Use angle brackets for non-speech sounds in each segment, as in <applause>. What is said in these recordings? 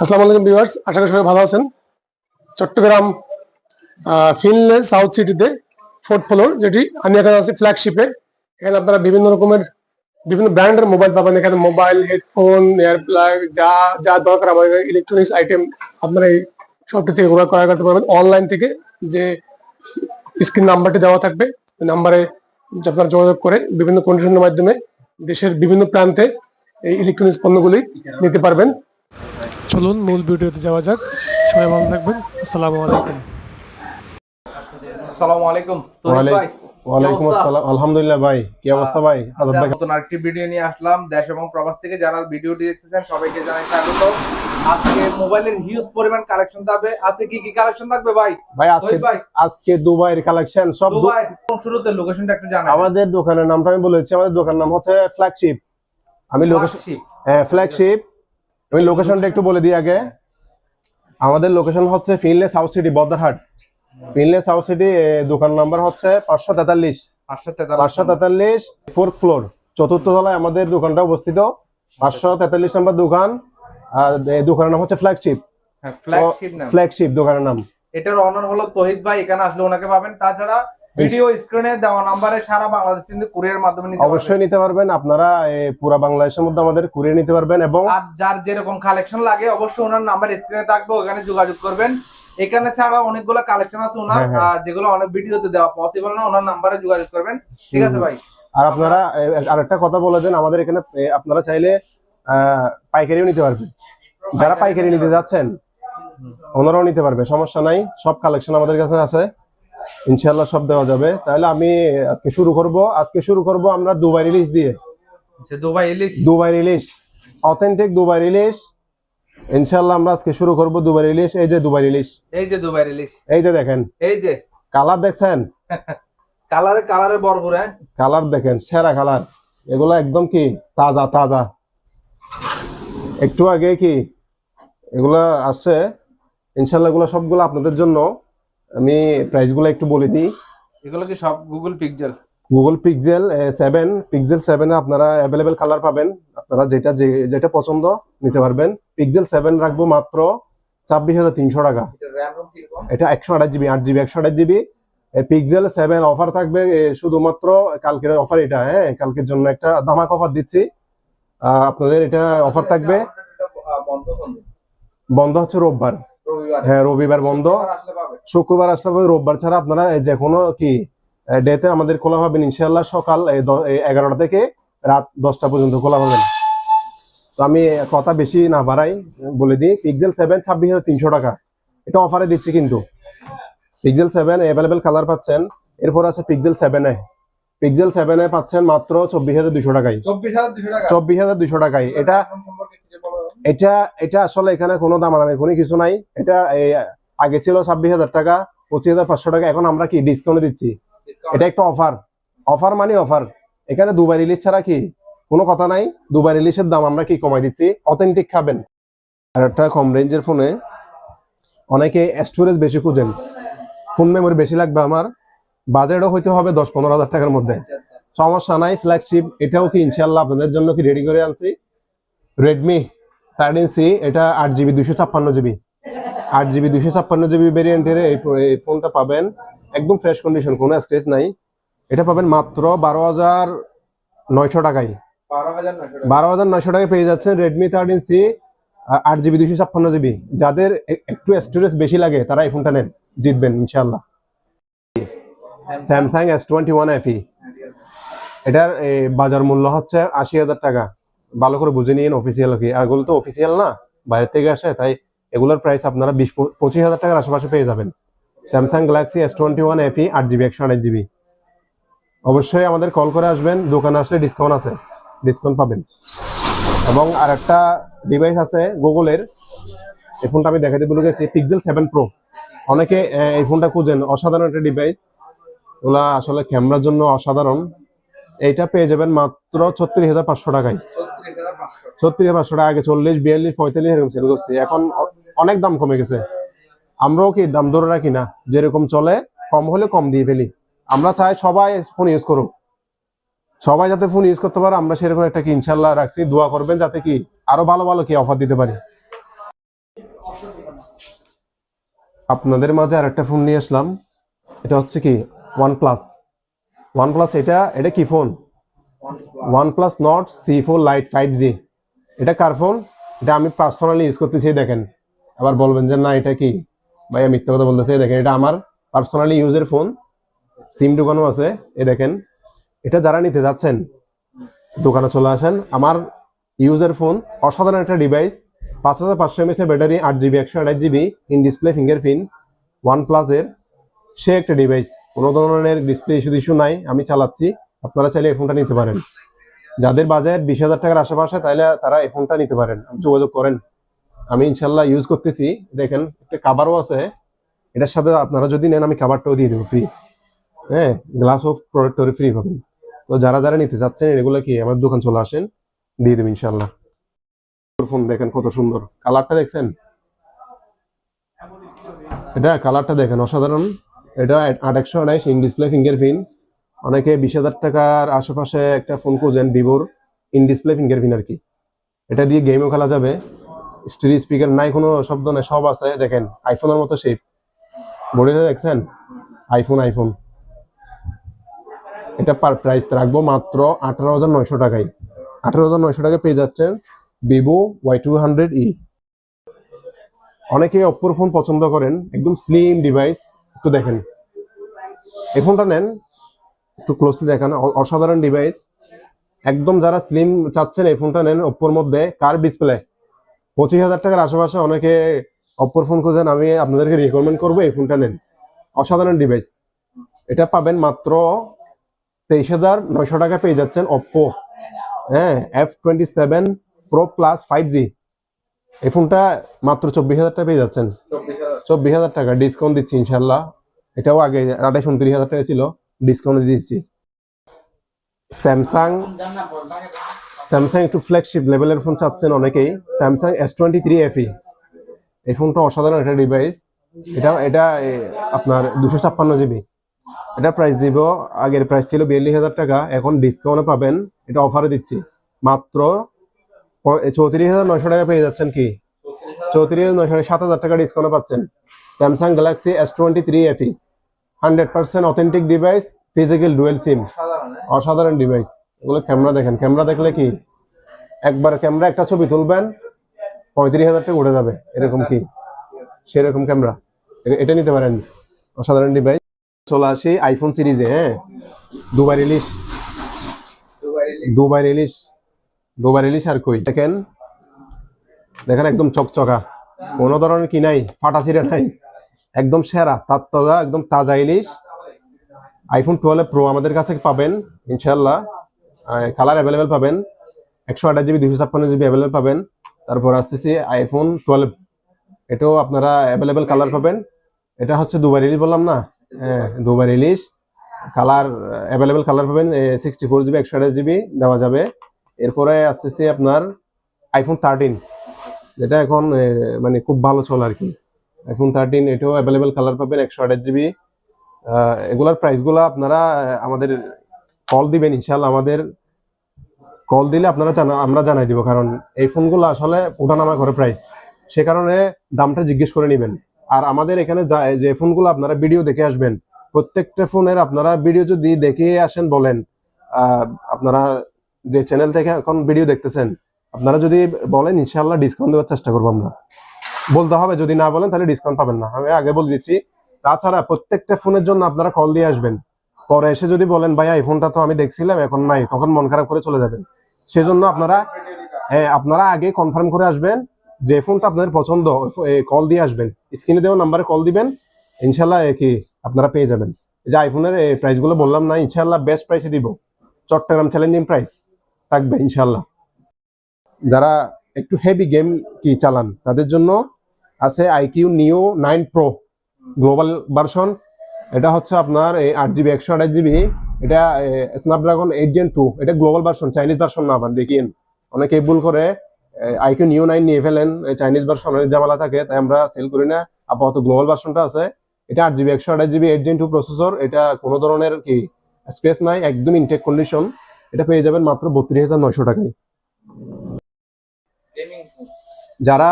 আসসালামু আলাইকুম ভিউয়ার্স আশা করি সবাই ভালো আছেন। চট্টগ্রাম ফিনলে সাউথ সিটিতে ফোর্থ ফ্লোর যেটি আমি এখানে আছি ফ্ল্যাগশিপে এখানে আপনারা বিভিন্ন রকমের, বিভিন্ন ব্র্যান্ডের মোবাইল পাবেন। এখানে মোবাইল হেডফোন এয়ার প্লাগ যা যা দরকার আমাদের ইলেকট্রনিক্স আইটেম আপনারা এই শপটি থেকে ক্রয় ক্রয় করতে পারবেন। অনলাইন থেকে যে স্ক্রিন নাম্বারটি দেওয়া থাকবে নাম্বারে আপনারা যোগাযোগ করে বিভিন্ন কন্ডিশনের মাধ্যমে দেশের বিভিন্ন প্রান্তে এই ইলেকট্রনিক্স পণ্যগুলি নিতে পারবেন। চলুন মূল ভিডিওতে যাওয়া যাক। সবাই ভালো থাকবেন। আসসালামু আলাইকুম। আসসালামু আলাইকুম। ওয়ালাইকুম- ভাই ওয়ালাইকুম আসসালাম। আলহামদুলিল্লাহ ভাই কি অবস্থা ভাই? আজাদ আচ্ছা, ভাই নতুন আরেকটি ভিডিও নিয়ে আসলাম। দেশ এবং প্রবাস থেকে যারা ভিডিওটি দেখতেছেন সবাইকে জানাই স্বাগত। আজকে মোবাইলের হিউজ পরিমাণ কালেকশন থাকবে। আজকে কি কি কালেকশন থাকবে ভাই? ভাই আজকে ভাই। আজকে দুবাইয়ের কালেকশন সব দুবাই শুরুতে? লোকেশনটা একটু জানাই। আমাদের দোকানের নামটা আমি বলেছি আমাদের দোকানের নাম হচ্ছে ফ্ল্যাগশিপ আমি লোকেশন হ্যাঁ ফ্ল্যাগশিপ আমি লোকেশনটা একটু বলে দিই আগে। আমাদের লোকেশন হচ্ছে Finlay South City Bahaddarhat Finlay South City দোকান নাম্বার হচ্ছে পাঁচশো তেতাল্লিশ। পাঁচশো পাঁচশো তেতাল্লিশ ফোর্থ ফ্লোর চতুর্থ তলায় আমাদের দোকানটা অবস্থিত। পাঁচশো তেতাল্লিশ নম্বর দোকান আর দোকানের নাম হচ্ছে ফ্ল্যাগশিপ ফ্ল্যাগশিপ ফ্ল্যাগশিপ দোকানের নাম। এটার অনার হলো তহিদ ভাই এখানে আসলে ওনাকে পাবেন। তাছাড়া ভিডিও স্ক্রিনে দেওয়া নাম্বারে সারা বাংলাদেশ কিন্তু কুরিয়ার মাধ্যমে নিতে অবশ্যই নিতে পারবেন। আপনারা পুরা বাংলাদেশের মধ্যে আমাদের কুরিয়ে নিতে পারবেন এবং আর যার যেরকম কালেকশন লাগে অবশ্যই ওনার নাম্বার স্ক্রিনে থাকবে ওখানে যোগাযোগ করবেন। এখানে ছাড়া অনেকগুলো কালেকশন আছে ওনার হ্যাঁ, হ্যাঁ। যেগুলো অনেক ভিডিওতে দেওয়া পসিবল না ওনার নাম্বারে যোগাযোগ করবেন। ঠিক আছে ভাই? আর আপনারা আরেকটা কথা বলে দেন আমাদের এখানে আপনারা চাইলে পাইকারিও নিতে পারবেন। যারা পাইকারি নিতে যাচ্ছেন ওনারাও নিতে পারবে সমস্যা নাই। সব কালেকশন আমাদের কাছে আছে। ইনশাল্লাহ সব দেওয়া যাবে। তাহলে আমি আজকে শুরু করব। আজকে শুরু করব আমরা দুবাই রিলিজ দিয়ে। দুবাই ইলিশ দুবাই ইলিশ অথেন্টিক দুবাই ইলিশ ইনশাল্লাহ আমরা আজকে শুরু করব দুবাই ইলিশ এই যে দুবাই ইলিশ এই যে দুবাই ইলিশ এই যে দেখেন। এই যে। কালার দেখছেন? <laughs> কালারে কালারে ভরপুর হ্যাঁ? কালার দেখেন সেরা কালার এগুলো একদম কি? তাজা তাজা। একটু আগে কি? এগুলা আসছে। ইনশাল্লাহ এগুলো সবগুলো আপনাদের জন্য। আমি প্রাইসগুলো একটু বলে দিই। এগুলো কি সব Google Pixel Google Pixel seven Pixel সেভেনে আপনারা অ্যাভেলেবেল কালার পাবেন। আপনারা যেটা যেটা পছন্দ নিতে পারবেন। পিক্সেল সেভেন রাখব মাত্র ছাব্বিশ হাজার তিনশো টাকা। এটা একশো আঠাশ জিবি আট জিবি একশো আঠাশ জিবি পিক্সেল সেভেন অফার থাকবে শুধুমাত্র কালকের অফার এটা হ্যাঁ কালকের জন্য একটা ধামাক অফার দিচ্ছি। আপনাদের এটা অফার থাকবে। বন্ধ হচ্ছে রবিবার। হ্যাঁ রবিবার বন্ধ। শুক্রবার আসলে হবে, রোববার ছাড়া আপনারা যে কোনো কি ডেতে আমাদের খোলা পাবেন ইনশাল্লাহ সকাল এগারোটা থেকে রাত দশটা পর্যন্ত খোলা পাবেন। তো আমি কথা বেশি না বাড়াই বলে দিই পিক্সেল সেভেন ছাব্বিশ হাজার তিনশো টাকা। এটা অফারে দিচ্ছি কিন্তু। পিক্সেল সেভেন অ্যাভেলেবেল কালার পাচ্ছেন এরপর আছে পিক্সেল সেভেনে পিক্সেল সেভেনে পাচ্ছেন মাত্র চব্বিশ হাজার দুশো টাকায়। চব্বিশ হাজার দুশো টাকায়। এটা। এটা এটা আসলে এখানে কোনো দাম দামাদামি কোনো কিছু নাই। এটা আগে ছিল ছাব্বিশ হাজার টাকা পঁচিশ হাজার পাঁচশো টাকা এখন আমরা কি ডিসকাউন্ট দিচ্ছি? এটা একটা অফার অফার মানে অফার এখানে দুবাই রিলিজ ছাড়া কি কোনো কথা নাই? দুবাই রিলিজের দাম আমরা কি কমাই দিচ্ছি? অথেন্টিক খাবেন। আর একটা কম রেঞ্জের ফোনে অনেকে স্টোরেজ বেশি খুঁজেন। ফোন মেমোরি বেশি লাগবে আমার। বাজেটও হইতে হবে দশ পনেরো হাজার টাকার মধ্যে। সমস্যা নাই ফ্ল্যাগশিপ এটাও কি ইনশাল্লাহ আপনাদের জন্য কি রেডি করে আনছি? রেডমি থার্টিন সি এটা আট জিবি দুশো ছাপ্পান্ন জিবি আট জিবি দুশো ছাপ্পান্ন জিবি ভেরিয়েন্টের এই ফোনটা পাবেন। একদম ফ্রেশ কন্ডিশন কোনো স্ক্রেচ নাই। এটা পাবেন মাত্র বারো হাজার নয়শো টাকায়। বারো হাজার নয়শো টাকায় পেয়ে যাচ্ছেন রেডমি থার্টিন সি আট জিবি দুশো ছাপ্পান্ন জিবি। যাদের একটু স্টোরেজ বেশি লাগে তারা এই ফোনটা নেন। জিতবেন ইনশাল্লাহ Samsung S twenty one FE এটার বাজার মূল্য হচ্ছে আশি হাজার টাকা। ভালো করে বুঝে নিন অফিসিয়াল কি। আর এগুলো তো অফিসিয়াল না বাইরে থেকে আসে তাই এগুলোর প্রাইস আপনারা বিশ পঁচিশ হাজার টাকার আশেপাশে পেয়ে যাবেন। Samsung Galaxy S twenty one FE আট জিবি একশো আট জিবি অবশ্যই আমাদের কল করে আসবেন দোকানে আসলে ডিসকাউন্ট আছে ডিসকাউন্ট পাবেন। এবং আর একটা ডিভাইস আছে গুগলের এই ফোনটা আমি দেখাতে ভুলে গেছি পিক্সেল সেভেন প্রো অনেকে এই ফোনটা খুঁজেন অসাধারণ একটা ডিভাইস ওগুলা আসলে ক্যামেরার জন্য অসাধারণ। এইটা পেয়ে যাবেন মাত্র ছত্রিশ হাজার পাঁচশো টাকায়। ছত্রিশ হাজার পাঁচশো। টাকা আগে চল্লিশ বিয়াল্লিশ পঁয়তাল্লিশ এরকম সেল করছি। এখন অনেক দাম কমে গেছে। আমরাও কি দাম ধরে রাখি না? যেরকম চলে, কম হলে কম দিয়ে ফেলি। আমরা চাই সবাই ফোন ইউজ করুক। সবাই যাতে ফোন ইউজ করতে পারে, আমরা সেরকম একটা কি ইনশাল্লাহ রাখছি। দোয়া করবেন যাতে কি আরও ভালো ভালো কি অফার দিতে পারি। আপনাদের মাঝে আর একটা ফোন নিয়ে আসলাম। এটা হচ্ছে কি? ওয়ান প্লাস ওয়ান প্লাস এটা এটা কি phone OnePlus Nord C four lite five G এটা কার ফোন এটা আমি পার্সোনালি ইউজ করতেছি, দেখেন। আবার বলবেন যে, না, এটা কি? ভাইয়া মিথ্যা কথা বলতেছে। দেখেন, এটা আমার পার্সোনালি ইউজের ফোন সিম ঢুকানো আছে। এ দেখেন, এটা যারা নিতে যাচ্ছেন, দোকানে চলে আসেন, আমার ইউজের ফোন অসাধারণ একটা ডিভাইস পাঁচ হাজার পাঁচশো এমএস এর ব্যাটারি আট জিবি একশো আঠাশ GB in display fingerprint one প্লাসের সে একটা ডিভাইস কোনো ধরনের ডিসপ্লে ইস্যু ইস্যু নাই, আমি চালাচ্ছি। আপনারা চাইলে এই ফোনটা নিতে পারেন। যাদের বাজেট বিশ হাজার টাকার আশেপাশে তাহলে তারা এই ফোনটা নিতে পারেন। যোগাযোগ করেন। আমি ইনশাল্লাহ ইউজ করতেছি। দেখেন, একটা কাভারও আছে। এটার সাথে আপনারা যদি নেন, আমি কাভারটাও দিয়ে দেবো ফ্রি হ্যাঁ গ্লাস অফ প্রোডাক্টরি ফ্রি পাবেন। তো যারা যারা নিতে চাচ্ছেন, এগুলো কি, আমার দোকান চলে আসেন, দিয়ে দেবো ইনশাল্লাহ ফোন দেখেন কত সুন্দর। কালারটা দেখছেন? এটা কালারটা দেখেন, অসাধারণ। এটা আট একশো আড়াইশ ইন ডিসপ্লে ফিঙ্গারপ্রিন্ট অনেকে বিশ হাজার টাকার আশেপাশে একটা ফোন খুঁজেন ভিভোর ইন ডিসপ্লে ফিঙ্গারপ্রিন্ট আর কি। এটা দিয়ে গেমও খেলা যাবে। স্টিরি স্পিকার নাই, কোনো শব্দ নাই, সব আছে, দেখেন আইফোনের মতো শেপ বডিটা দেখছেন? আইফোন আইফোন এটা পার প্রাইস রাখব মাত্র আঠারো হাজার নয়শো টাকায়। আঠারো হাজার নয়শো টাকায় পেয়ে যাচ্ছেন Vivo Y two hundred E অনেকে অপ্পোর ফোন পছন্দ করেন, একদম স্লিম ডিভাইস একটু দেখেন। এই ফোনটা নেন, একটু ক্লোজলি দেখান অসাধারণ ডিভাইস একদম যারা স্লিম চাচ্ছেন, এই ফোনটা নেন অপ্পোর মধ্যে কার ডিসপ্লে পঁচিশ হাজার টাকার আশেপাশে অনেকে অপ্পোর ফোন খোঁজেন আমি আপনাদেরকে রিকমেন্ড করব এই ফোনটা নেন। অসাধারণ ডিভাইস এটা পাবেন মাত্র তেইশ হাজার নয়শো টাকা পেয়ে যাচ্ছেন অপ্পো হ্যাঁ F twenty seven Pro plus five G এই ফোনটা মাত্র চব্বিশ হাজার টাকা পেয়ে যাচ্ছেন। চব্বিশ হাজার। চব্বিশ হাজার টাকা ডিসকাউন্ট দিচ্ছি ইনশাল্লাহ এটাও আগে আঠাশ উনত্রিশ হাজার টাকা ছিল ডিসকাউন্ট দিচ্ছি স্যামসাং স্যামসাং একটু ফ্ল্যাগশিপ লেভেলের ফোন চাচ্ছেন অনেকেই। Samsung S twenty three FE এই ফোনটা অসাধারণ একটা ডিভাইস এটা এটা আপনার দুশো ছাপ্পান্ন জিবি এটা প্রাইস দিব, আগের প্রাইস ছিল বিয়াল্লিশ হাজার টাকা, এখন ডিসকাউন্টে পাবেন। এটা অফারে দিচ্ছি। মাত্র চৌত্রিশ হাজার নয়শো টাকা পেয়ে যাচ্ছেন কি? চৌত্রিশ হাজার নয়শো সাত হাজার টাকা ডিসকাউন্টে পাচ্ছেন। Samsung Galaxy S twenty three FE hundred percent authentic device physical dual SIM অসাধারণ ডিভাইস এগুলো ক্যামেরা দেখেন। ক্যামেরা দেখলে কি? একবার ক্যামেরা একটা ছবি তুলবেন, পঁয়ত্রিশ হাজার টাকা উঠে যাবে। এরকম কি? সেরকম ক্যামেরা এটা নিতে পারেন। অসাধারণ ডিভাইস চলে আসি আইফোন সিরিজে হ্যাঁ? দুবার রিলিজ দুবার রিলিজ দুবার রিলিজ আর কই? দেখেন দেখেন একদম চকচকা। কোনো ধরনের কি নাই? ফাটা ছিঁড়ে নাই। একদম সেরা তার তাজা একদম তাজা ইলিশ আইফোন টুয়েলভ প্রো আমাদের কাছে পাবেন ইনশাল্লাহ কালার অ্যাভেলেবেল পাবেন। একশো আঠাশ জিবি দুশো ছাপ্পান্ন জিবি অ্যাভেলেবেল পাবেন। তারপর আসতেছি আইফোন টুয়েলভ এটাও আপনারা অ্যাভেলেবেল কালার পাবেন। এটা হচ্ছে দুবার ইলিশ বললাম না? হ্যাঁ দুবার ইলিশ কালার অ্যাভেলেবেল কালার পাবেন। সিক্সটি ফোর জিবি একশো আঠাশ জিবি দেওয়া যাবে। এরপরে আসতেছি আপনার আইফোন থার্টিন যেটা এখন মানে খুব ভালো চলে আর কি। আইফোন থার্টিন এটাও অ্যাভেলেবেল কালার পাবেন, একশো আঠাশ জিবি এগুলার প্রাইসগুলো আপনারা আমাদের কল দিবেন ইনশাল্লাহ আমাদের কল দিলে আপনারা জানা আমরা জানাই দিব, কারণ এই ফোনগুলো আসলে ওঠানামা করে প্রাইস সে কারণে দামটা জিজ্ঞেস করে নেবেন। আর আমাদের এখানে যা- যে ফোনগুলো আপনারা ভিডিও দেখে আসবেন, প্রত্যেকটা ফোনের আপনারা ভিডিও যদি দেখে আসেন বলেন আপনারা যে চ্যানেল থেকে এখন ভিডিও দেখতেছেন, আপনারা যদি বলেন ইনশাল্লাহ ডিসকাউন্ট দেওয়ার চেষ্টা করব আমরা। বলতে হবে, যদি না বলেন, তাহলে ডিসকাউন্ট পাবেন না। আমি আগে বলে দিচ্ছি, তাছাড়া প্রত্যেকটা ফোনের জন্য আপনারা কল দিয়ে আসবেন। পরে এসে যদি বলেন, ভাই এই ফোনটা তো আমি দেখছিলাম, এখন নাই। তখন মন খারাপ করে চলে যাবেন। সেজন্য আপনারা হ্যাঁ আপনারা আগে কনফার্ম করে আসবেন যে ফোনটা আপনাদের পছন্দ কল দিয়ে আসবেন। স্ক্রিনে দেওয়া নাম্বারে কল দিবেন, ইনশাল্লাহ কি আপনারা পেয়ে যাবেন। যে আইফোনের প্রাইসগুলো বললাম না, ইনশাল্লাহ বেস্ট প্রাইসে দিব। চট্টগ্রাম চ্যালেঞ্জিং প্রাইস থাকবে, ইনশাল্লাহ। যারা একটু হেভি গেম কি চালান, তাদের জন্য আছে আইকিউ নিও নাইন প্রো গ্লোবাল ভার্সন এটা হচ্ছে আপনার এই আট জিবি একশো আঠাশ জিবি এটা স্ন্যাপড্রাগন এইট জেন টু এটা গ্লোবাল ভার্সন চাইনিজ ভার্সন না আবার দেখিয়েন অনেকে ভুল করে আইকিউ নিউ নাইন নিয়ে ফেলেন চাইনিজ ভার্সন অনেক জামালা থাকে তাই আমরা সেল করি না। আপাতত গ্লোবাল ভার্সনটা আছে। এটা আট জিবি একশো আঠাশ GB eight gen two processor এটা কোনো ধরনের কি স্পেস নাই একদম ইনটেক কন্ডিশন এটা পেয়ে যাবেন মাত্র বত্রিশ হাজার নয়শো টাকায়। যারা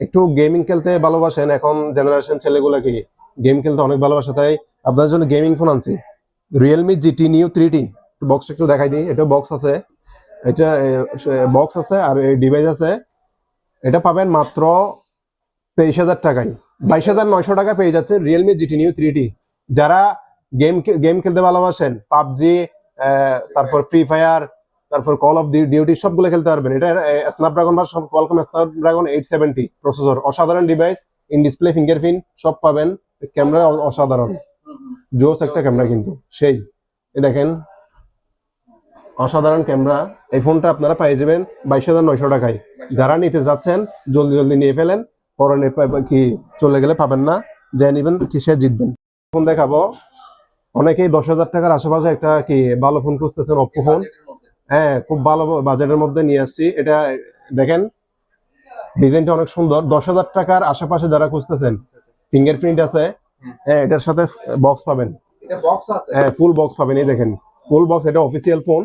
একটু গেমিং খেলতে ভালোবাসেন এখন জেনারেশন ছেলেগুলো কি গেম খেলতে অনেক ভালোবাসে তাই আপনাদের জন্য গেমিং ফোন আনছি। Realme GT neo three T বক্সটা একটু দেখাই দিই। এটা বক্স আছে। এটা বক্স আছে আর ডিভাইস আছে। এটা পাবেন মাত্র তেইশ হাজার টাকায়। বাইশ হাজার নয়শো টাকা পেয়ে যাচ্ছে Realme GT neo three T যারা গেম গেম খেলতে ভালোবাসেন, পাবজি তারপর ফ্রি ফায়ার তারপর কল অফ ডিউটি সবগুলো খেলতে পারবেন। এটা স্ন্যাপড্রাগন বা Qualcomm Snapdragon eight seventy processor অসাধারণ ডিভাইস ইন ডিসপ্লে ফিঙ্গারপ্রিন্ট সব পাবেন। ক্যামেরা অসাধারণ। জোস একটা ক্যামেরা কিন্তু, সেই। এই দেখেন, অসাধারণ ক্যামেরা। এই ফোনটা আপনারা পেয়ে যাবেন বাইশ হাজার নয়শো টাকায়। যারা নিতে যাচ্ছেন, জলদি জলদি নিয়ে ফেলেন, পরে কি চলে গেলে পাবেন না যে নিবেন কিসে জিতবেন। ফোন দেখাবো। অনেকেই দশ হাজার টাকার আশেপাশে একটা কি ভালো ফোন খুঁজতেছেন অপ্পো ফোন। হ্যাঁ খুব ভালো বাজেটের মধ্যে নিয়ে আসছি। এটা দেখেন, ডিজাইনটা অনেক সুন্দর। দশ হাজার টাকার আশেপাশে যারা খুঁজতেছেন ফিঙ্গারপ্রিন্ট আছে। হ্যাঁ এটার সাথে বক্স পাবেন। এটা বক্স আছে? হ্যাঁ ফুল বক্স পাবেন এই দেখেন। ফুল বক্স এটা অফিসিয়াল ফোন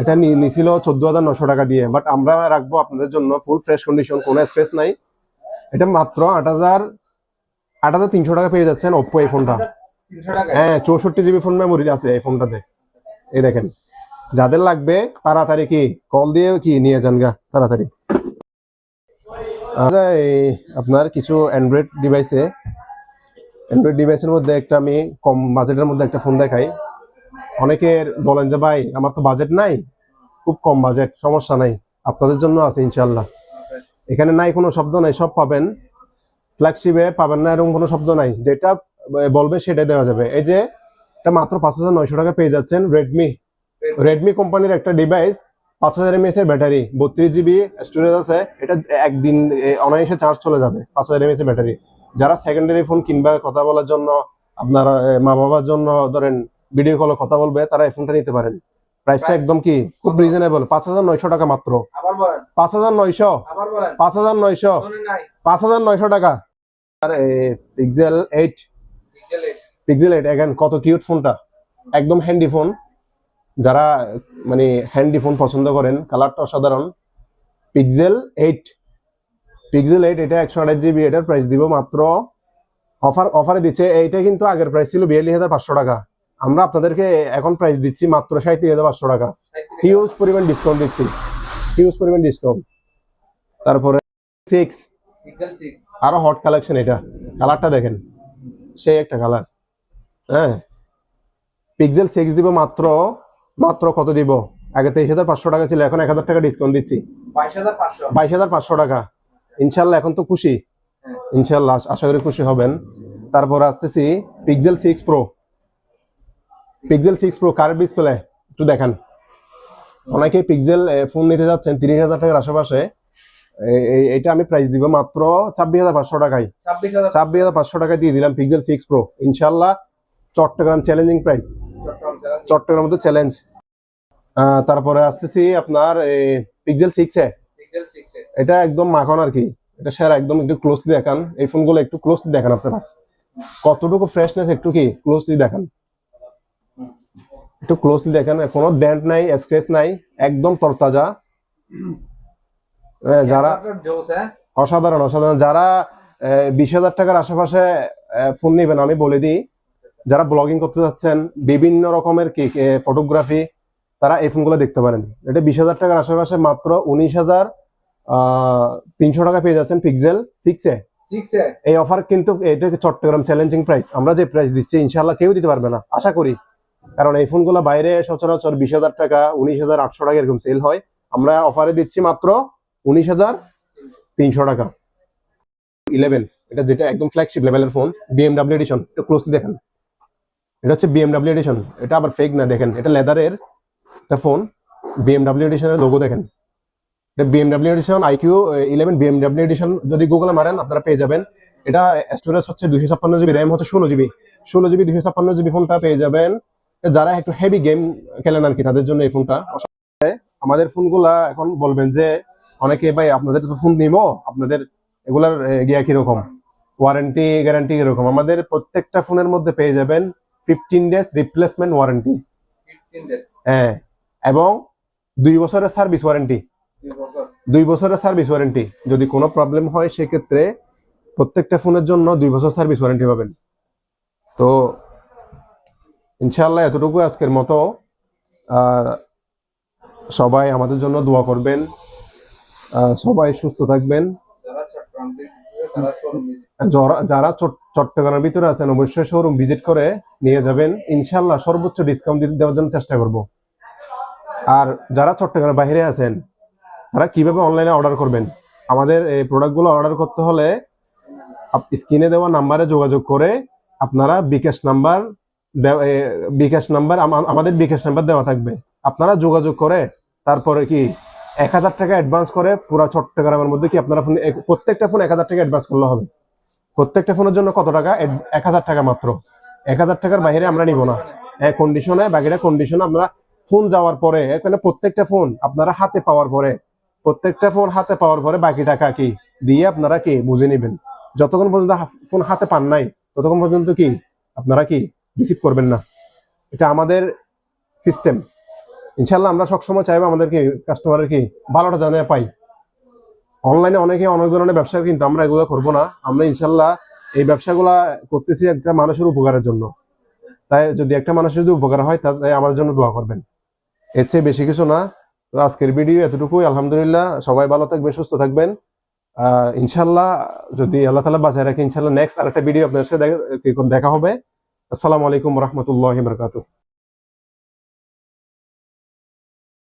এটা নিছিল চোদ্দ হাজার নশো টাকা দিয়ে। বাট আমরা রাখব আপনাদের জন্য ফুল ফ্রেশ কন্ডিশন কোনো স্পেস নাই। এটা মাত্র আট হাজার আট হাজার তিনশো টাকা পেয়ে যাচ্ছেন ওপ্পো এই ফোনটা হ্যাঁ চৌষট্টি জিবি ফোন মেমোরি আছে এই ফোনটাতে এই দেখেন। যাদের লাগবে তাড়াতাড়ি কি কল দিয়ে কি নিয়ে যান গা তাড়াতাড়ি। আপনার কিছু অ্যান্ড্রয়েড ডিভাইসে অ্যান্ড্রয়েড ডিভাইসের মধ্যে একটা আমি কম বাজেটের মধ্যে একটা ফোন দেখাই। অনেকের বলেন যে, ভাই, আমার তো বাজেট নাই। খুব কম বাজেট সমস্যা নাই। আপনাদের জন্য আছে ইনশাল্লাহ এখানে নাই কোনো শব্দ নাই, সব পাবেন। ফ্ল্যাগশিপে পাবেন না এরকম কোনো শব্দ নাই। যেটা বলবে সেটাই দেওয়া যাবে। এই যে, এটা মাত্র পাঁচ হাজার নয়শো টাকা পেয়ে যাচ্ছেন রেডমি রেডমি কোম্পানির একটা ডিভাইস পাঁচ হাজার এমএস এর ব্যাটারি, বত্রিশ জিবি স্টোরেজ আছে। এটা একদিন অনায়াসে চার্জ চলে যাবে, পাঁচ হাজার এমএস এর ব্যাটারি। যারা সেকেন্ডারি ফোন কিনবা কথা বলার জন্য আপনার মা বাবার জন্য ধরেন ভিডিও কলে কথা বলবে তারা এই ফোনটা নিতে পারেন। প্রাইসটা একদম কি? খুব রিজনেবল পাঁচ হাজার নয়শো টাকা মাত্র। আবার বলেন। পাঁচ হাজার নয়শো? আবার বলেন। পাঁচ হাজার নয়শো? পাঁচ হাজার নয়শো টাকা। আর পিক্সেল এইট। পিক্সেল এইট এখন কত কিউট ফোনটা একদম হ্যান্ডি ফোন যারা মানে হ্যান্ডি ফোন পছন্দ করেন কালারটা অসাধারণ। পিক্সেল এইট পিক্সেল এইট এটা একশো আঠাশ জিবি এটার প্রাইস দিব মাত্র অফার অফারে দিচ্ছে। এইটা কিন্তু আগের প্রাইস ছিল বিয়াল্লিশ হাজার পাঁচশো টাকা। আমরা আপনাদেরকে এখন প্রাইস দিচ্ছি মাত্র সাঁত্রিশ হাজার পাঁচশো টাকা। হিউজ পরিমাণ ডিসকাউন্ট দিচ্ছি। হিউজ পরিমাণ ডিসকাউন্ট তারপরে সিক্স আরও হট কালেকশন এটা। কালারটা দেখেন। সেই একটা কালার হ্যাঁ। পিক্সেল সিক্স দিব মাত্র মাত্র কত দিব? আগে তেইশ হাজার পাঁচশো টাকা ছিল এখন এক হাজার টাকা ডিসকাউন্ট দিচ্ছি। বাইশ হাজার পাঁচশো টাকা। ইনশাল্লাহ এখন তো খুশি। হ্যাঁ। ইনশাল্লাহ আশা করি খুশি হবেন। তারপর আসতেছি Pixel six pro Pixel six pro কার ডিসপ্লে একটু দেখান। অনেকে পিক্সেল ফোন নিতে যাচ্ছেন তিরিশ হাজার টাকার আশেপাশে। এটা আমি প্রাইস দিব মাত্র ছাব্বিশ হাজার পাঁচশো টাকায়। ছাব্বিশ হাজার পাঁচশো। টাকায় দিয়ে দিলাম পিক্সেল সিক্স প্রো ইনশাল্লাহ চট্টগ্রাম চ্যালেঞ্জিং প্রাইস চট্টগ্রাম মধ্যে চ্যালেঞ্জ তারপরে আসতেছি আপনার Pixel six A. Pixel six এটা একদম মাখন আর কি। এটা স্যার একদম একটু ক্লোজলি দেখান। এই ফোনগুলো একটু ক্লোজলি দেখান আপনারা। কতটুকু ফ্রেশনেস একটু কি ক্লোজলি দেখান। একটু ক্লোজলি দেখেন। কোনো ডেন্ট নাই স্ক্রেচ নাই একদম তরতাজা। হ্যাঁ, যারা জোস হ্যাঁ? অসাধারণ অসাধারণ। যারা বিশ হাজার টাকার আশেপাশে ফোন নেবেন আমি বলে দিই। যারা ব্লগিং করতে যাচ্ছেন বিভিন্ন রকমের কি ফটোগ্রাফি তারা এই ফোনগুলো দেখতে পারেন। এটা বিশ হাজার টাকার আশেপাশে মাত্র উনিশ হাজার তিনশো টাকা পেয়ে যাচ্ছেন পিক্সেল সিক্স এ। এই অফার কিন্তু এটা চট্টগ্রাম চ্যালেঞ্জিং প্রাইস আমরা যে প্রাইস দিচ্ছি ইনশাল্লাহ কেউ দিতে পারবে না আশা করি। কারণ এই ফোনগুলো বাইরে সচরাচর বিশ হাজার টাকা উনিশ হাজার আটশো টাকা এরকম সেল হয়। আমরা অফারে দিচ্ছি মাত্র উনিশ হাজার তিনশো টাকা। ইলেভেন এটা যেটা একদম ফ্ল্যাগশিপ লেভেলের ফোন বিএমডাব্লিউ এডিশন একটু ক্লোজলি দেখেন। এটা হচ্ছে বিএমডাব্লিউ এডিশন এটা আবার ফেক না দেখেন। এটা লেদারের একটা ফোন বিএমডাব্লিউ এডিশনের লোগো দেখেন। এটা BMW edition iQOO eleven BMW edition যদি গুগলে মারেন আপনারা পেয়ে যাবেন। এটা স্টোরেজ হচ্ছে দুশো ছাপ্পান্ন জিবি র্যাম হচ্ছে ষোলো জিবি ষোলো জিবি দুশো ছাপ্পান্ন জিবি ফোনটা পেয়ে যাবেন। যারা একটু হেভি গেম খেলেন আর কি তাদের জন্য এই ফোনটা আমাদের ফোনগুলা এখন বলবেন যে অনেকে ভাই আপনাদের তো ফোন নিবো আপনাদের এগুলার গিয়া কীরকম? ওয়ারেন্টি গ্যারান্টি কীরকম? আমাদের প্রত্যেকটা ফোনের মধ্যে পেয়ে যাবেন fifteen days replacement warranty days হ্যাঁ এবং দুই বছরের সার্ভিস ওয়ারেন্টি দুই বছরের সার্ভিস ওয়ারেন্টি যদি কোনো প্রবলেম হয়, সেক্ষেত্রে প্রত্যেকটা ফোনের জন্য দুই বছর সার্ভিস ওয়ারেন্টি পাবেন। তো ইনশাআল্লাহ এতটুকু আজকের মতো। সবাই আমাদের জন্য দোয়া করবেন। সবাই সুস্থ থাকবেন। যারা চট্টগ্রামের ভিতরে আছেন, অবশ্যই শোরুম ভিজিট করে নিয়ে যাবেন। ইনশাল্লাহ সর্বোচ্চ ডিসকাউন্ট দেওয়ার জন্য চেষ্টা করব। আর যারা চট্টগ্রামের বাইরে আছেন তারা কীভাবে অনলাইনে অর্ডার করবেন? আমাদের এই প্রোডাক্টগুলো অর্ডার করতে হলে স্ক্রিনে দেওয়া নাম্বারে যোগাযোগ করে আপনারা বিকাশ নাম্বার বিকাশ নাম্বার আমাদের বিকাশ নাম্বার দেওয়া থাকবে। আপনারা যোগাযোগ করে তারপরে কি এক হাজার টাকা অ্যাডভান্স করে পুরো চট্টগ্রামের মধ্যে কি আপনারা ফোন প্রত্যেকটা ফোন এক হাজার টাকা অ্যাডভান্স করলে হবে? প্রত্যেকটা ফোনের জন্য কত টাকা? এক- হাজার টাকা মাত্র। এক হাজার টাকার বাইরে আমরা নিব না। কন্ডিশনে বাকিটা কন্ডিশনে আমরা ফোন যাওয়ার পরে এখানে প্রত্যেকটা ফোন আপনারা হাতে পাওয়ার পরে প্রত্যেকটা ফোন হাতে পাওয়ার পরে বাকি টাকা কি? দিয়ে আপনারা কি বুঝে নেবেন? যতক্ষণ পর্যন্ত ফোন হাতে পান নাই, ততক্ষণ পর্যন্ত কি আপনারা কি রিসিভ করবেন না? এটা আমাদের সিস্টেম ইনশাল্লাহ আমরা সবসময় চাইব আমাদের কি কাস্টমারের কি ভালোটা জানিয়ে পাই। অনলাইনে অনেকে অনেক ধরনের ব্যবসা কিন্তু আমরা এগুলো করব না। আমরা ইনশাল্লাহ এই ব্যবসাগুলা করতেছি একটা মানুষের উপকারের জন্য। তাই যদি একটা মানুষের যদি উপকার হয় তাই আমাদের জন্য দোয়া করবেন। এর চেয়ে বেশি কিছু না। তো আজকের ভিডিও এতটুকুই। আলহামদুলিল্লাহ, সবাই ভালো থাকবেন, সুস্থ থাকবেন। ইনশাল্লাহ যদি আল্লাহ তালা বাঁচায় রাখে ইনশাল্লাহ নেক্সট আরেকটা ভিডিও আপনার সাথে দেখা- দেখা হবে। আসসালামু আলাইকুম রহমতুল্লাহ বরকাত